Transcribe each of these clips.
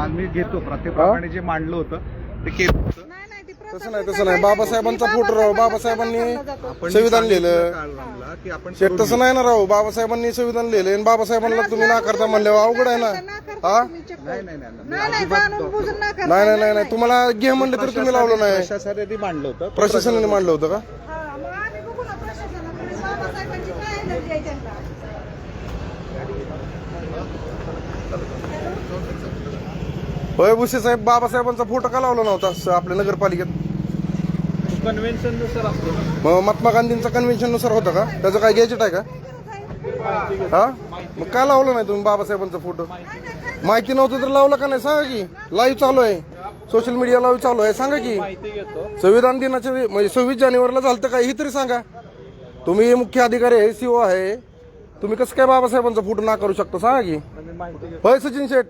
मान मी घेतो प्रत्येकाने जे मांडलं होतं ते केलं होतं. नाही, नाही, ती तसं नाही तसं नाही. बाबासाहेबांचा फोटो राव बाबासाहेबांनी संविधान लिहिलं. की आपण तसं नाही ना राव. बाबासाहेबांनी संविधान लिहिलं आणि बाबासाहेबांना तुम्ही नाकारता म्हणल्यावर अवघड आहे ना. हा? नाही नाही नाही, नाही. नाही नाही जाणून बुजून नाकार नाही नाही नाही नाही. तुम्हाला घे म्हणलं तर तुम्ही लावलं नाही. प्रशासनाने मांडलं होतं. प्रशासनाने मांडलं होतं का? हा, मग आम्ही बघू ना प्रशासनाकडे. बाबासाहेबांची काय एनर्जी आहे त्यांना? होय भुसे साहेब बाबासाहेबांचा फोटो का लावला नव्हता? आपल्या नगरपालिकेत. कन्व्हेन्शननुसार असतो. मग महात्मा गांधींचा कन्व्हेन्शननुसार होतं का? त्याचं काय गॅजेट आहे का? हा? मग का लावलं नाही तुम्ही बाबासाहेबांचा फोटो? माहिती नव्हतं तर लावलं का नाही? सांगा की. लाईव्ह चालू आहे. सोशल मीडिया लाईव्ह चालू आहे. सांगा की. संविधान दिनाच्या म्हणजे सव्वीस जानेवारीला झालं काय? ही तरी सांगा. तुम्ही मुख्य अधिकारी आहे सीओ आहे. तुम्ही कसं काय बाबासाहेबांचा फोटो ना करू शकता? सांगा की. होय सचिन शेठ.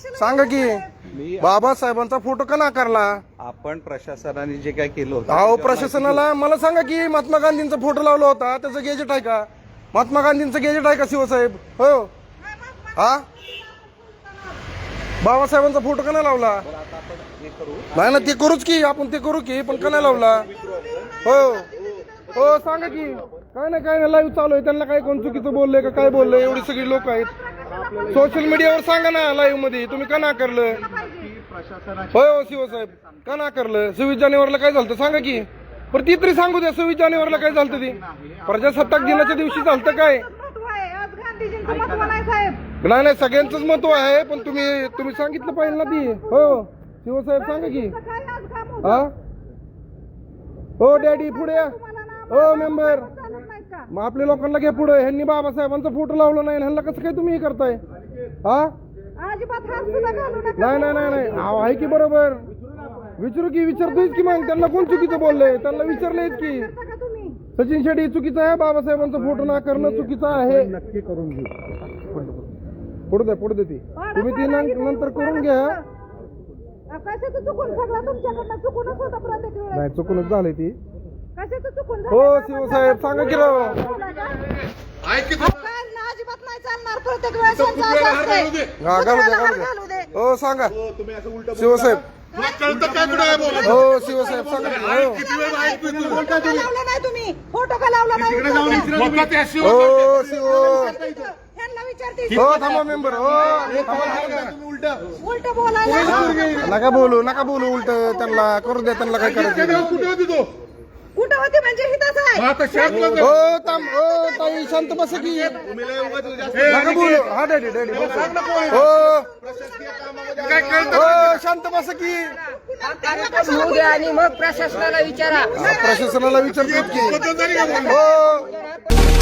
सांगा की बाबासाहेबांचा फोटो का नाकारला आपण प्रशासनाने जे काय केलं होतं अहो प्रशासनाला मला सांगा की महात्मा गांधींचा फोटो लावला होता त्याचं गेजेट आहे का? महात्मा गांधींचं गेजेट आहे का शिवसाहेब? हो? हा? बाबासाहेबांचा फोटो का नाही लावला? नाही ना ते करूच की आपण ते करू की पण का नाही लावला? हो? हो सांगा की. काय नाही काय नाही लाईव्ह चालू आहे. त्यांना काय कोण चुकीचं बोललंय का काय बोललंय? एवढी सगळी लोक आहेत. सोशल मीडियावर सांगा ना लाईव्हमध्ये. तुम्ही का ना करलं होय हो शिवसाहेब का ना करलं सव्वीस जानेवारीला काय झालं सांगा की. पण ती तरी सांगू द्या सव्वीस जानेवारीला काय झालं ते? प्रजासत्ताक दिनाच्या दिवशी झालं काय? नाही साहेब. नाही सगळ्यांचंच महत्त्व आहे पण तुम्ही तुम्ही सांगितलं पाहिजे ना ती. हो शिवसाहेब सांगा की. हा? हो डॅडी पुढे या. हो मेंबर मग आपल्या लोकांना घ्या पुढे. ह्यांनी बाबासाहेबांचा फोटो लावला नाही ह्यांना कसं काय तुम्ही हे करताय? हा? अजिबात हात सुद्धा घालू नका. नाही नाही नाही नाही. अहो, आहे की बरोबर. विचारू की विचारतोयच की मग. त्यांना कोण चुकीचं बोललंय? त्यांना विचारलंयच की. सचिन शेट्टी चुकीचं आहे बाबासाहेबांचा फोटो ना करणं चुकीचं आहे. नक्की करून घेऊ. पुढे द्या पुढे देते तुम्ही ती नं- नंतर करून घ्या. चुकूनच होतं प्रत्येक वेळेस. नाही चुकूनच झाली ती. कशाचं चुकून हो शिवसाहेब सांगा की राव. काय ना अजिबात नाही चालणार. प्रत्येक वेळेस यांचं असं असतंय. हा घालू द्या दुसऱ्याला हात घालू घालू द्या दे? हो सांगा. शिवसाहेब. हो शिवसाहेब सांगा. की, हो फोटो का लावला नाही तुम्ही? फोटो का लावला नाही? उत्तर द्या. हो शिव. ह्यांना विचारते. हो थांबा मेंबर. हो. उलट. बोलायला नका बोलू नका बोलू उलट. त्यांना करू द्या त्यांना काय करायचं? कुठं होते म्हणजे हिथंच आहे हो थांब हो ताई शांत बस की नका बोलू हा डॅडी डॅडी बस. हो हो शांत बस की कार्यक्रम होऊ द्या आणि मग प्रशासनाला विचारा प्रशासनाला विचारतो की हो